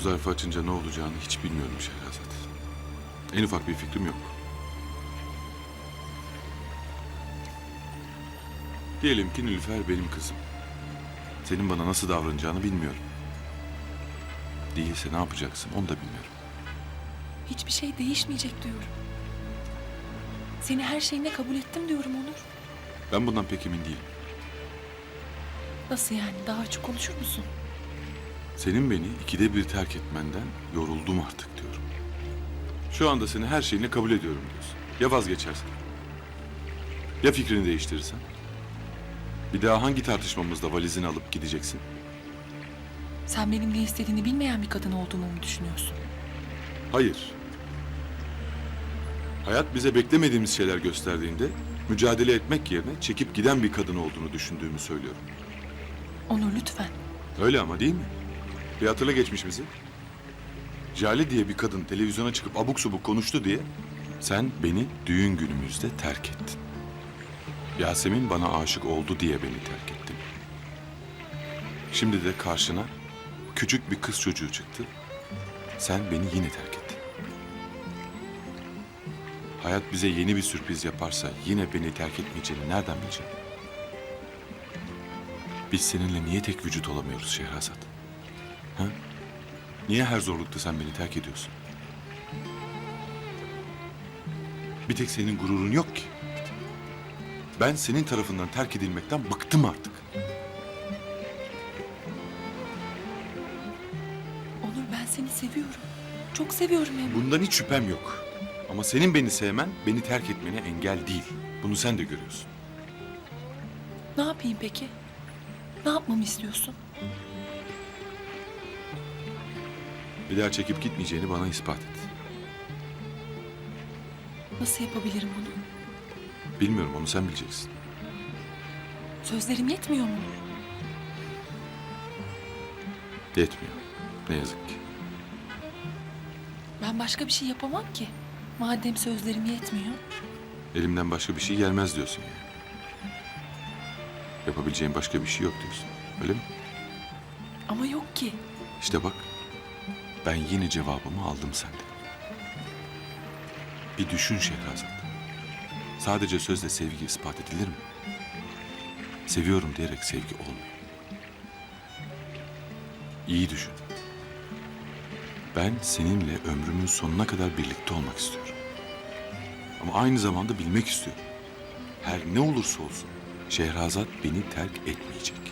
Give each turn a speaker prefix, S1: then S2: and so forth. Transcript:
S1: Bu zarfı açınca ne olacağını hiç bilmiyorum Şehrazat. En ufak bir fikrim yok. Diyelim ki Nilüfer benim kızım. Senin bana nasıl davranacağını bilmiyorum. Değilse ne yapacaksın onu da bilmiyorum.
S2: Hiçbir şey değişmeyecek diyorum. Seni her şeyine kabul ettim diyorum Onur.
S1: Ben bundan pek emin değilim.
S2: Nasıl yani? Daha açık konuşur musun?
S1: Senin beni ikide bir terk etmenden yoruldum artık diyorum. Şu anda seni her şeyine kabul ediyorum diyorsun. Ya vazgeçersen? Ya fikrini değiştirirsen? Bir daha hangi tartışmamızda valizini alıp gideceksin?
S2: Sen benim ne istediğini bilmeyen bir kadın olduğumu mu düşünüyorsun?
S1: Hayır. Hayat bize beklemediğimiz şeyler gösterdiğinde mücadele etmek yerine çekip giden bir kadın olduğunu düşündüğümü söylüyorum.
S2: Onur lütfen.
S1: Öyle ama değil mi? Bir hatırla geçmişimizi. Jale diye bir kadın televizyona çıkıp abuk subuk konuştu diye sen beni düğün günümüzde terk ettin. Yasemin bana aşık oldu diye beni terk ettin. Şimdi de karşına küçük bir kız çocuğu çıktı. Sen beni yine terk ettin. Hayat bize yeni bir sürpriz yaparsa yine beni terk etmeyeceğini nereden bileceğim? Biz seninle niye tek vücut olamıyoruz Şehrazat? Ha? Niye her zorlukta sen beni terk ediyorsun? Bir tek senin gururun yok ki. Ben senin tarafından terk edilmekten bıktım artık.
S2: Onur ben seni seviyorum. Çok seviyorum hem.
S1: Bundan hiç şüphem yok. Ama senin beni sevmen, beni terk etmene engel değil. Bunu sen de görüyorsun.
S2: Ne yapayım peki? Ne yapmamı istiyorsun?
S1: Bir daha çekip gitmeyeceğini bana ispat et.
S2: Nasıl yapabilirim bunu?
S1: Bilmiyorum onu sen bileceksin.
S2: Sözlerim yetmiyor mu?
S1: Yetmiyor. Ne yazık ki.
S2: Ben başka bir şey yapamam ki. Madem sözlerim yetmiyor.
S1: Elimden başka bir şey gelmez diyorsun yani. Yapabileceğim başka bir şey yok diyorsun. Öyle mi?
S2: Ama yok ki.
S1: İşte bak. Ben yine cevabımı aldım senden. Bir düşün Şehrazat. Sadece sözle sevgi ispat edilir mi? Seviyorum diyerek sevgi olmuyor. İyi düşün. Ben seninle ömrümün sonuna kadar birlikte olmak istiyorum. Ama aynı zamanda bilmek istiyorum. Her ne olursa olsun Şehrazat beni terk etmeyecek.